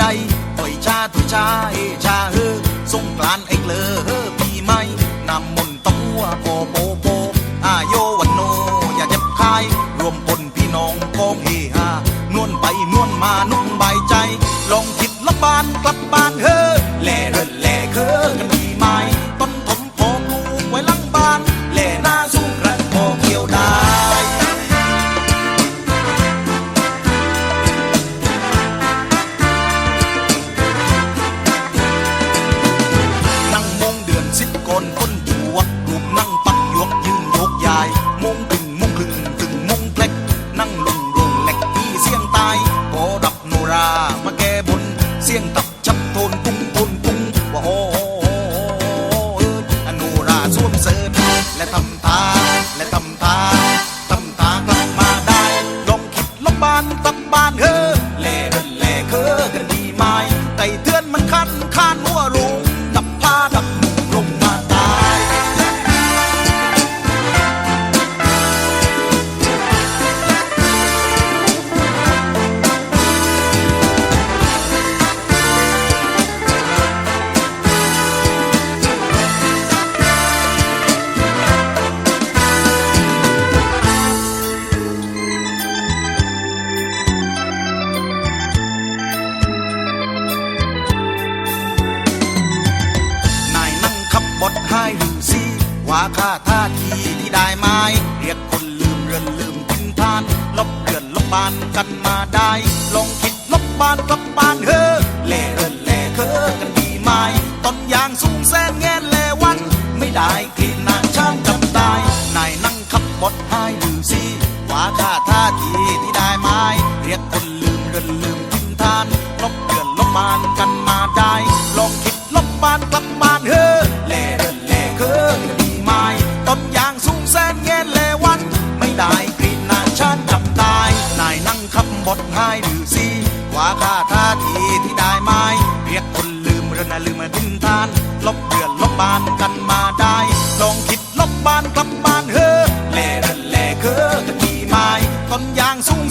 ใดต่อยชาตุยชาเอชาเฮอสงกรานเอ็กเลอเฮอปีใหม่นำมนต์ตัวโปโปโปอาโยวันโนอย่าเจ็บคายรวมพลพี่น้องกองเฮฮานวลไปนวลมานุ่งใบใจ ลองคิดลับบานกลับ ว่าโอ้โหเอิ้นอโนราชสวมเสิร์ตและทำ บบทให้หรือซีว่าค่าท่าทีที่ได้ไม้เรียกคนลืมเรือนลืมกินทาน ลบเรือนลบบานกันมาได้ ลองคิดลบบานกลับบ้านเฮอเล่เรือนแล่เคอกันดีไหมต้นยางสูงแสนแงนแลวัน ไม่ได้กลินนาช่างจำได้นายนั่งขับบทให้หรือซีว่าค่าท่าทีที่ได้ไม้เรียกคน บทให้หรือซีว่าค่าท่าทีที่ได้ไม้เรียกคนลืมเรือนนะลืมมาดินทาน ลบเดือนลบบานกันมาได้ ลองคิดลบบานกลับบ้านเฮอเล่เรือนแล่เคอกันดีไหมต้นยางสูง